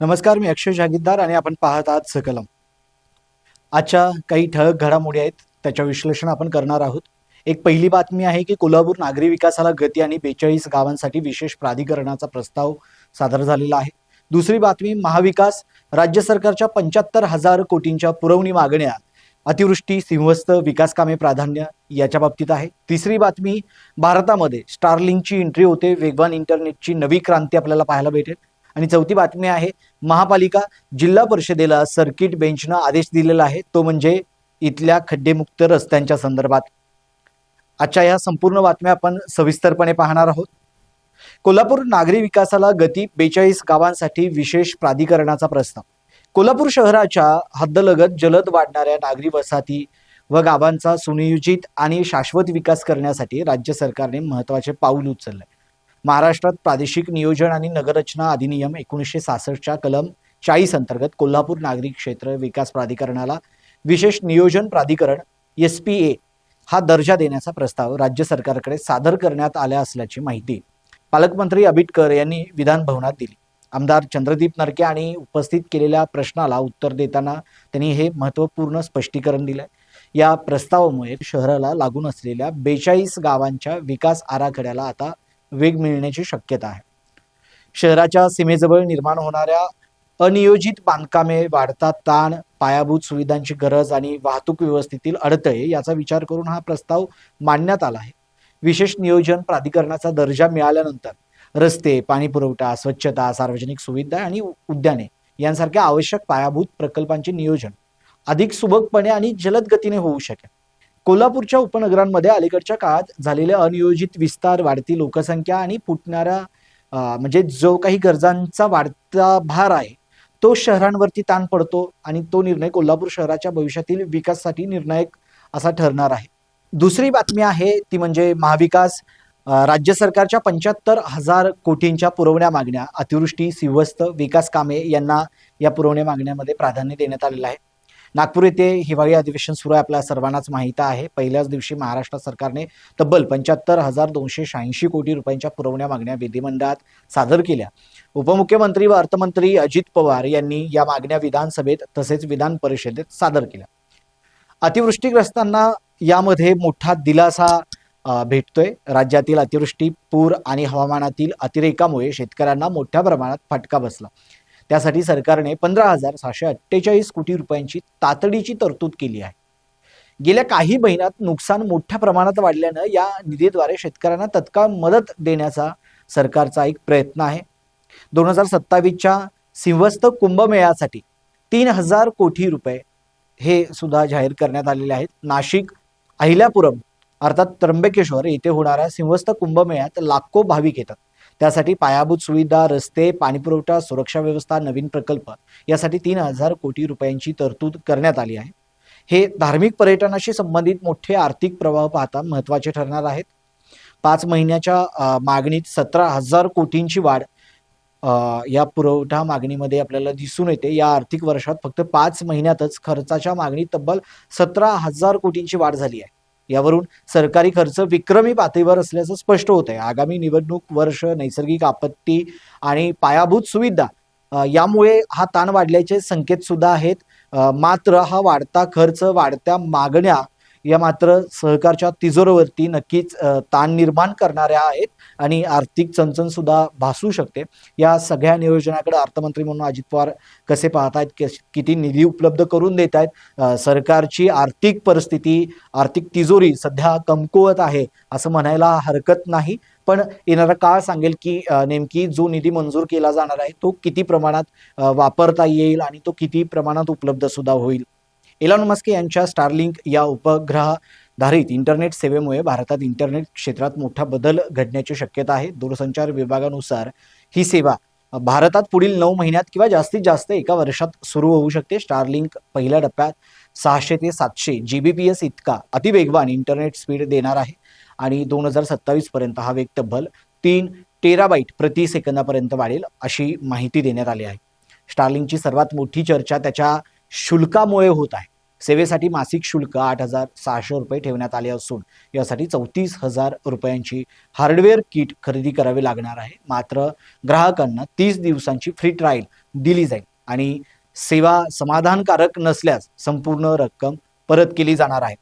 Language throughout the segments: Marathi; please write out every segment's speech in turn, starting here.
नमस्कार मी अक्षय जागीरदार आणि आपण पाहत आहात सकलम. आजच्या काही ठळक घडामोडी आहेत त्याच्या विश्लेषण आपण करणार आहोत. एक पहिली बातमी आहे की कोल्हापूर नागरी विकासाला गती आणि बेचाळीस गावांसाठी विशेष प्राधिकरणाचा प्रस्ताव सादर झालेला आहे. दुसरी बातमी महाविकास राज्य सरकारच्या पंच्याहत्तर हजार कोटींच्या पुरवणी मागण्या अतिवृष्टी सिंहस्थ विकास कामे प्राधान्य याच्या बाबतीत आहे. तिसरी बातमी भारतामध्ये स्टारलिंगची एंट्री होते. वेगवान इंटरनेटची नवी क्रांती आपल्याला पाहायला भेटेल. आणि चौथी बातमी आहे महापालिका जिल्हा परिषदेला सर्किट बेंचनं आदेश दिलेला आहे तो म्हणजे इथल्या खड्डेमुक्त रस्त्यांच्या संदर्भात. आजच्या या संपूर्ण बातम्या आपण सविस्तरपणे पाहणार आहोत. कोल्हापूर नागरी विकासाला गती बेचाळीस गावांसाठी विशेष प्राधिकरणाचा प्रस्ताव. कोल्हापूर शहराच्या हद्दलगत जलद वाढणाऱ्या नागरी वसाहती व गावांचा सुनियोजित आणि शाश्वत विकास करण्यासाठी राज्य सरकारने महत्त्वाचे पाऊल उचलले महाराष्ट्रात प्रादेशिक नियोजन आणि नगररचना अधिनियम एकोणीसशे सहासष्टच्या कलम चाळीस अंतर्गत कोल्हापूर नागरी क्षेत्र विकास प्राधिकरणाला विशेष नियोजन प्राधिकरण एस पी ए हा दर्जा देण्याचा प्रस्ताव राज्य सरकारकडे सादर करण्यात आला असल्याची माहिती पालकमंत्री अबिटकर यांनी विधान भवनात दिली. आमदार चंद्रदीप नरके आणि उपस्थित केलेल्या प्रश्नाला उत्तर देताना त्यांनी हे महत्त्वपूर्ण स्पष्टीकरण दिलं या प्रस्तावामुळे शहराला लागून असलेल्या बेचाळीस गावांच्या विकास आराखड्याला आता वेग मिळण्याची शक्यता आहे. शहराच्या सीमेजवळ निर्माण होणाऱ्या अनियोजित बांधकामे वाढता ताण पायाभूत सुविधांची गरज आणि वाहतूक व्यवस्थेतील अडथळे याचा विचार करून हा प्रस्ताव मांडण्यात आला आहे. विशेष नियोजन प्राधिकरणाचा दर्जा मिळाल्यानंतर रस्ते पाणी पुरवठा स्वच्छता सार्वजनिक सुविधा आणि उद्याने यांसारख्या आवश्यक पायाभूत प्रकल्पांचे नियोजन अधिक सुबकपणे आणि जलद गतीने होऊ शकेल. कोल्हापूरच्या उपनगरांमध्ये अलीकडच्या काळात झालेल्या अनियोजित विस्तार वाढती लोकसंख्या आणि फुटणाऱ्या म्हणजे जो काही गरजांचा वाढता भार आहे तो शहरांवरती ताण पडतो आणि तो निर्णय कोल्हापूर शहराच्या भविष्यातील विकासासाठी निर्णायक असा ठरणार आहे. दुसरी बातमी आहे ती म्हणजे महाविकास राज्य सरकारच्या पंच्याहत्तर हजार कोटींच्या पुरवण्या मागण्या अतिवृष्टी सिंहस्थ विकास कामे यांना या पुरवण्या मागण्यामध्ये प्राधान्य देण्यात आलेलं आहे. नागपूर येथे हिवाळी अधिवेशन सुरू आहे. आपल्या सर्वांनाच माहीत आहे. पहिल्याच दिवशी महाराष्ट्र सरकारने तब्बल पंच्याहत्तर हजार दोनशे शहाऐंशी कोटी रुपयांच्या पुरवण्या मागण्या विधिमंडळात सादर केल्या. उपमुख्यमंत्री व अर्थमंत्री अजित पवार यांनी या मागण्या विधानसभेत तसेच विधान परिषदेत सादर केल्या. अतिवृष्टीग्रस्तांना यामध्ये मोठा दिलासा भेटतोय. राज्यातील अतिवृष्टी पूर आणि हवामानातील अतिरेकामुळे शेतकऱ्यांना मोठ्या प्रमाणात फटका बसला. त्यासाठी सरकारने पंधरा हजार सहाशे अठ्ठेचाळीस कोटी रुपयांची तातडीची तरतूद केली आहे. गेल्या काही महिन्यात नुकसान मोठ्या प्रमाणात वाढल्यानं या निधीद्वारे शेतकऱ्यांना तत्काळ मदत देण्याचा सरकारचा एक प्रयत्न आहे. दोन हजार सत्तावीसच्या सिंहस्थ कुंभमेळ्यासाठी तीन हजार कोटी रुपये हे सुद्धा जाहीर करण्यात आलेले आहेत. नाशिक अहिल्यापुरम अर्थात त्र्यंबकेश्वर येथे होणाऱ्या सिंहस्थ कुंभमेळ्यात लाखो भाविक येतात. त्यासाठी पायाभूत सुविधा रस्ते पाणीपुरवठा सुरक्षा व्यवस्था नवीन प्रकल्प यासाठी तीन हजार कोटी रुपयांची तरतूद करण्यात आली आहे. हे धार्मिक पर्यटनाशी संबंधित मोठे आर्थिक प्रवाह पाहता महत्त्वाचे ठरणार आहेत. पाच महिन्याच्या मागणीत सतरा हजार कोटींची वाढ या पुरवठा मागणीमध्ये आपल्याला दिसून येते. या आर्थिक वर्षात फक्त पाच महिन्यातच खर्चाच्या मागणीत तब्बल सतरा हजार कोटींची वाढ झाली आहे. यावरून सरकारी खर्च विक्रमी पातळीवर असल्याचं स्पष्ट होत आहे आगामी निवडणूक वर्ष नैसर्गिक आपत्ती आणि पायाभूत सुविधा यामुळे हा ताण वाढल्याचे संकेत सुद्धा आहेत. मात्र हा वाढता खर्च वाढत्या मागण्या या मात्र सहकारच्या तिजोरीवरती नक्कीच ताण निर्माण करणाऱ्या आहेत आणि आर्थिक चणचण सुद्धा भासू शकते. या सगळ्या नियोजनाकडे अर्थमंत्री म्हणून अजित पवार कसे पाहतायत? कश- किती निधी उपलब्ध करून देत आहेत सरकारची आर्थिक परिस्थिती आर्थिक तिजोरी सध्या कमकुवत आहे असं म्हणायला हरकत नाही. पण येणारा काळ सांगेल की नेमकी जो निधी मंजूर केला जाणार आहे तो किती प्रमाणात वापरता येईल आणि तो किती प्रमाणात उपलब्ध सुद्धा होईल? एलॉन मस्के यांच्या स्टारलिंक या उपग्रहाधारित इंटरनेट सेवेमुळे भारतात इंटरनेट क्षेत्रात मोठा बदल घडण्याची शक्यता आहे. दूरसंचार विभागानुसार ही सेवा भारतात पुढील नऊ महिन्यात किंवा जास्तीत जास्त एका वर्षात सुरू होऊ शकते. स्टारलिंक पहिल्या टप्प्यात सहाशे ते सातशे जी बी पी एस इतका अतिवेगवान इंटरनेट स्पीड देणार आहे आणि दोन हजार सत्तावीस पर्यंत हा वेग तब्बल तीन टेराबाईट प्रति सेकंदापर्यंत वाढेल अशी माहिती देण्यात आली आहे. स्टारलिंगची सर्वात मोठी चर्चा त्याच्या शुल्कामुळे होत आहे. सेवेसाठी मासिक शुल्क आठ हजार सहाशे रुपये ठेवण्यात आले असून यासाठी चौतीस हजार रुपयांची हार्डवेअर किट खरेदी करावी लागणार आहे. मात्र ग्राहकांना तीस दिवसांची फ्री ट्रायल दिली जाईल आणि सेवा समाधानकारक नसल्यास संपूर्ण रक्कम परत केली जाणार आहे.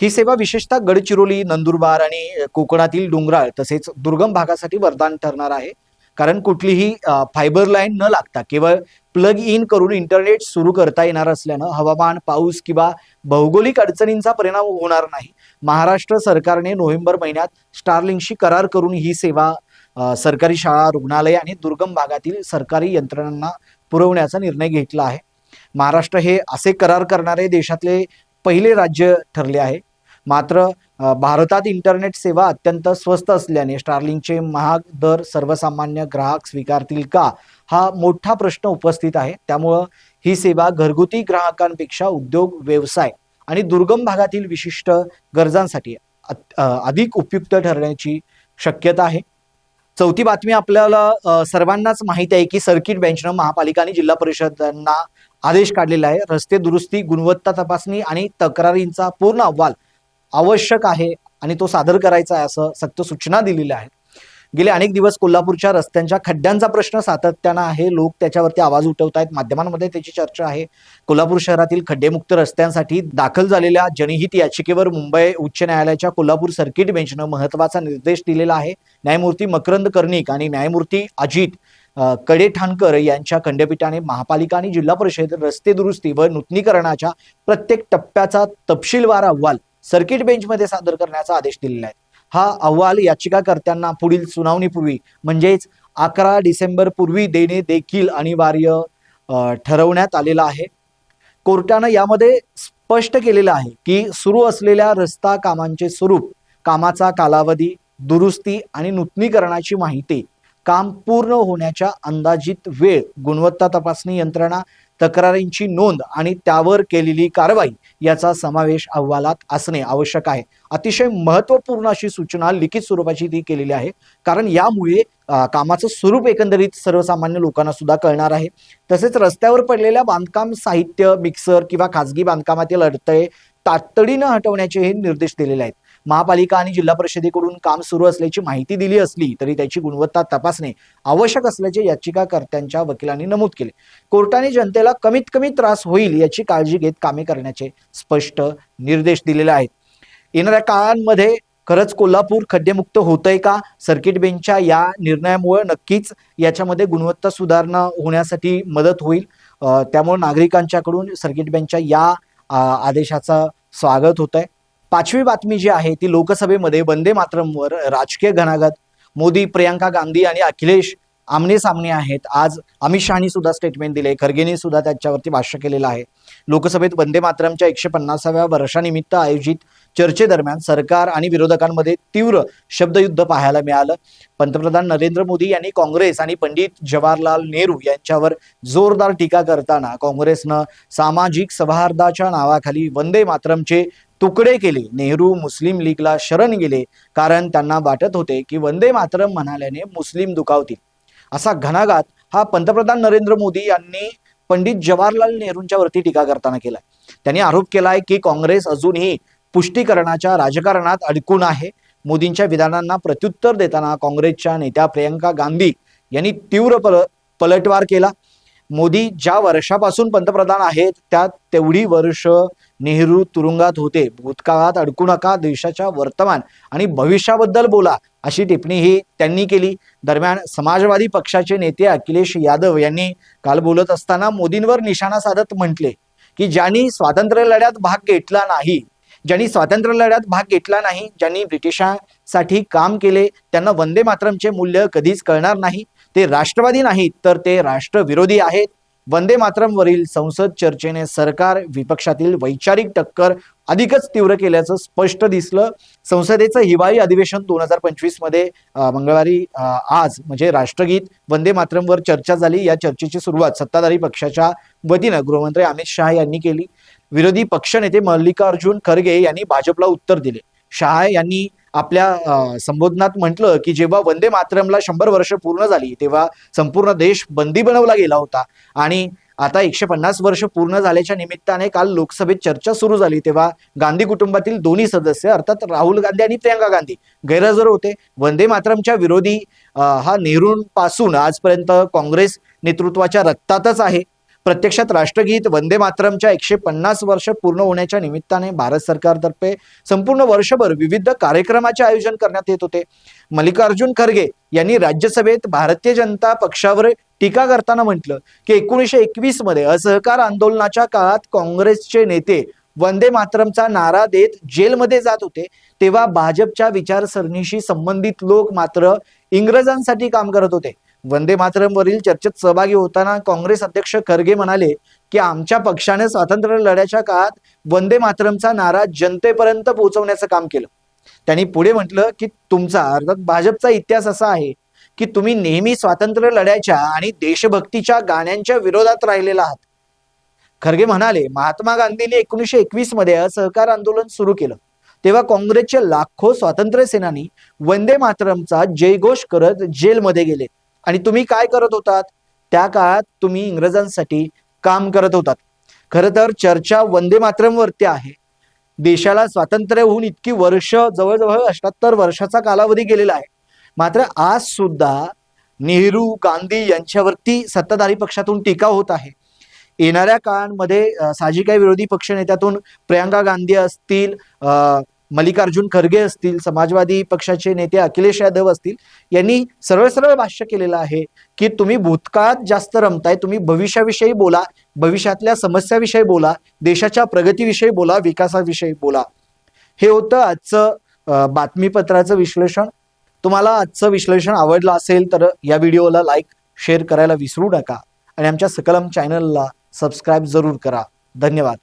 ही सेवा विशेषतः गडचिरोली नंदुरबार आणि कोकणातील डोंगराळ तसेच दुर्गम भागासाठी वरदान ठरणार आहे. कारण कुठलीही फायबर लाईन न लागता केवळ प्लग इन करून इंटरनेट सुरू करता येणार असल्यानं हवामान पाऊस किंवा भौगोलिक अडचणींचा परिणाम होणार नाही. महाराष्ट्र सरकारने नोव्हेंबर महिन्यात स्टारलिंगशी करार करून ही सेवा सरकारी शाळा रुग्णालय आणि दुर्गम भागातील सरकारी यंत्रणांना पुरवण्याचा निर्णय घेतला आहे. महाराष्ट्र हे असे करार करणारे देशातले पहिले राज्य ठरले आहे. मात्र भारतात इंटरनेट सेवा अत्यंत स्वस्त असल्याने स्टार्लिंगचे महाग दर सर्वसामान्य ग्राहक स्वीकारतील का हा मोठा प्रश्न उपस्थित आहे. त्यामुळं ही सेवा घरगुती ग्राहकांपेक्षा उद्योग व्यवसाय आणि दुर्गम भागातील विशिष्ट गरजांसाठी अधिक उपयुक्त ठरण्याची शक्यता आहे. चौथी बातमी आपल्याला सर्वांनाच माहिती आहे की सर्किट बेंचनं महापालिका आणि जिल्हा परिषदांना आदेश काढलेला आहे. रस्ते दुरुस्ती गुणवत्ता तपासणी आणि तक्रारींचा पूर्ण अहवाल आवश्यक आहे आणि तो सादर करायचा आहे असं सक्त सूचना दिलेल्या आहेत. गेले अनेक दिवस कोल्हापूरच्या रस्त्यांच्या खड्ड्यांचा प्रश्न सातत्यानं आहे. लोक त्याच्यावरती आवाज उठवत आहेत माध्यमांमध्ये त्याची चर्चा आहे. कोल्हापूर शहरातील खड्डेमुक्त रस्त्यांसाठी दाखल झालेल्या जनहित याचिकेवर मुंबई उच्च न्यायालयाच्या कोल्हापूर सर्किट बेंचनं महत्त्वाचा निर्देश दिलेला आहे. न्यायमूर्ती मकरंद कर्णिक आणि न्यायमूर्ती अजित कडेठाणकर यांच्या खंडपीठाने महापालिका आणि जिल्हा परिषद रस्ते दुरुस्ती व नूतनीकरणाच्या प्रत्येक टप्प्याचा तपशीलवार अहवाल सर्किट बेंचमध्ये सादर करण्याचा आदेश दिलेला आहे. हा अहवाल याचिकाकर्त्यांना पुढील सुनावणीपूर्वी म्हणजेच अकरा डिसेंबर पूर्वी देणे देखील अनिवार्य ठरवण्यात आलेला आहे. कोर्टानं यामध्ये स्पष्ट केलेलं आहे की सुरू असलेल्या रस्ता कामांचे स्वरूप कामाचा कालावधी दुरुस्ती आणि नूतनीकरणाची माहिती काम पूर्ण होण्याच्या अंदाजित वेळ गुणवत्ता तपासणी यंत्रणा तक्रारींची नोंद आणि त्यावर केलेली कारवाई याचा समावेश अहवालात असणे आवश्यक आहे. अतिशय महत्त्वपूर्ण अशी सूचना लिखित स्वरूपाची ती केलेली आहे. कारण यामुळे कामाचं स्वरूप एकंदरीत सर्वसामान्य लोकांना सुद्धा कळणार आहे. तसेच रस्त्यावर पडलेल्या बांधकाम साहित्य मिक्सर किंवा खाजगी बांधकामातील अडथळे तातडीनं हटवण्याचे हे निर्देश दिलेले आहेत. महापालिका आणि जिल्हा परिषदेकडून काम सुरू असल्याची माहिती दिली असली तरी त्याची गुणवत्ता तपासणे आवश्यक असल्याचे याचिकाकर्त्यांच्या वकिलांनी नमूद केले. कोर्टाने जनतेला कमीत कमी त्रास होईल याची काळजी घेत कामे करण्याचे स्पष्ट निर्देश दिलेले आहेत. येणाऱ्या काळांमध्ये खरंच कोल्हापूर खड्डेमुक्त होतंय का? सर्किट बेंचच्या या निर्णयामुळे नक्कीच याच्यामध्ये गुणवत्ता सुधारणा होण्यासाठी मदत होईल. त्यामुळे नागरिकांच्याकडून सर्किट बेंचच्या या आदेशाचं स्वागत होत आहे पाचवी बातमी जी आहे ती लोकसभेमध्ये वंदे मातरमवर राजकीय घणाघात. मोदी प्रियांका गांधी आणि अखिलेश आमने सामने आहेत. आज अमित शहानी सुद्धा स्टेटमेंट दिले. खरगेनी सुद्धा त्याच्यावरती भाष्य केलेलं आहे. लोकसभेत वंदे मातरमच्या एकशे पन्नासाव्या वर्षानिमित्त आयोजित चर्चेदरम्यान सरकार आणि विरोधकांमध्ये तीव्र शब्दयुद्ध पाहायला मिळालं. पंतप्रधान नरेंद्र मोदी यांनी काँग्रेस आणि पंडित जवाहरलाल नेहरू यांच्यावर जोरदार टीका करताना काँग्रेसनं सामाजिक सौहार्दाच्या नावाखाली वंदे मातरमचे तुकडे केले. नेहरू मुस्लिम लीगला शरण गेले कारण त्यांना वाटत होते की वंदे मातरम म्हणाल्याने मुस्लिम दुखावतील. असा घणाघात हा पंतप्रधान नरेंद्र मोदी यांनी पंडित जवाहरलाल नेहरूंच्या वरती टीका करताना केलाय. त्यांनी आरोप केलाय की काँग्रेस अजूनही पुष्टीकरणाच्या राजकारणात अडकून आहे. मोदींच्या विधानांना प्रत्युत्तर देताना काँग्रेसच्या नेत्या प्रियंका गांधी यांनी तीव्र पल पलटवार केला. मोदी ज्या वर्षापासून पंतप्रधान आहेत त्यात तेवढी वर्ष नेहरू तुरुंगात होते. भूतकाळात अडकू नका देशाच्या वर्तमान आणि भविष्याबद्दल बोला अशी टिप्पणी ही त्यांनी केली. दरम्यान समाजवादी पक्षाचे नेते अखिलेश यादव यांनी काल बोलत असताना मोदींवर निशाणा साधत म्हटले की ज्यांनी स्वातंत्र्य लढ्यात भाग घेतला नाही ज्यांनी स्वातंत्र्य लढ्यात भाग घेतला नाही ज्यांनी ब्रिटिशांसाठी काम केले त्यांना वंदे मातरमचे मूल्य कधीच कळणार नाही. ते राष्ट्रवादी नाहीत तर ते राष्ट्रविरोधी आहेत. वंदे मातरमवरील संसद चर्चेने सरकार विपक्षातील वैचारिक टक्कर अधिकच तीव्र केल्याचं स्पष्ट दिसलं. संसदेचं हिवाळी अधिवेशन दोन हजार पंचवीसमध्ये मंगळवारी आज म्हणजे राष्ट्रगीत वंदे मातरमवर चर्चा झाली. या चर्चेची सुरुवात सत्ताधारी पक्षाच्या वतीनं गृहमंत्री अमित शहा यांनी केली. विरोधी पक्षनेते मल्लिकार्जुन खरगे यांनी भाजपला उत्तर दिले. शहा यांनी आपल्या संबोधनात म्हटलं की जेव्हा वंदे मातरमला शंभर वर्ष पूर्ण झाली तेव्हा संपूर्ण देश बंदी बनवला गेला होता. आणि आता एकशे पन्नास वर्ष पूर्ण झाल्याच्या निमित्ताने काल लोकसभेत चर्चा सुरू झाली तेव्हा गांधी कुटुंबातील दोन्ही सदस्य अर्थात राहुल गांधी आणि प्रियंका गांधी गैरहजर होते. वंदे मातरमच्या विरोधी हा नेहरूंपासून आजपर्यंत काँग्रेस नेतृत्वाच्या रक्तातच आहे. प्रत्यक्षात राष्ट्रगीत वंदे मातरमच्या एकशे पन्नास वर्ष पूर्ण होण्याच्या निमित्ताने भारत सरकारतर्फे संपूर्ण वर्षभर विविध कार्यक्रमाचे आयोजन करण्यात येत होते. मल्लिकार्जुन खरगे यांनी राज्यसभेत भारतीय जनता पक्षावर टीका करताना म्हटलं की एकोणीसशे एकवीसमध्ये असहकार आंदोलनाच्या काळात काँग्रेसचे नेते वंदे मातरमचा नारा देत जेलमध्ये जात होते तेव्हा भाजपच्या विचारसरणीशी संबंधित लोक मात्र इंग्रजांसाठी काम करत होते. वंदे मातरमवरील चर्चेत सहभागी होताना काँग्रेस अध्यक्ष खरगे म्हणाले की आमच्या पक्षाने स्वातंत्र्य लढ्याच्या काळात वंदे मातरमचा नारा जनतेपर्यंत पोहोचवण्याचं काम केलं. त्यांनी पुढे म्हटलं की तुमचा अर्थात भाजपचा इतिहास असा आहे की तुम्ही नेहमी स्वातंत्र्य लढ्याच्या आणि देशभक्तीच्या गाण्यांच्या विरोधात राहिलेला आहात. खरगे म्हणाले महात्मा गांधींनी एकोणीसशे एकवीसमध्ये असहकार आंदोलन सुरू केलं. तेव्हा काँग्रेसचे लाखो स्वातंत्र्य सेनानी वंदे मातरमचा जयघोष करत जेलमध्ये गेले. आणि तुम्ही काय करत होतात? त्या काळात तुम्ही इंग्रजांसाठी काम करत होतात. खरं तर चर्चा वंदे मातरमवरती आहे. देशाला स्वातंत्र्य होऊन इतकी वर्ष जवळजवळ अठ्याहत्तर वर्षाचा कालावधी गेलेला आहे. मात्र आज सुद्धा नेहरू गांधी यांच्यावरती सत्ताधारी पक्षातून टीका होत आहे. येणाऱ्या काळांमध्ये अ, साहजिक आहे विरोधी पक्षनेत्यातून प्रियंका गांधी असतील मल्लिकार्जुन खरगे असतील समाजवादी पक्षाचे नेते अखिलेश यादव असतील यांनी सरळ सरळ भाष्य केलेलं आहे की तुम्ही भूतकाळात जास्त रमताय तुम्ही भविष्याविषयी बोला भविष्यातल्या समस्याविषयी बोला देशाच्या प्रगतीविषयी बोला विकासाविषयी बोला. हे होतं आजचं बातमीपत्राचं विश्लेषण. तुम्हाला आजचं विश्लेषण आवडलं असेल तर या व्हिडिओला लाईक शेअर करायला विसरू नका. आणि आमच्या सकलम चॅनलला सबस्क्राईब जरूर करा. धन्यवाद.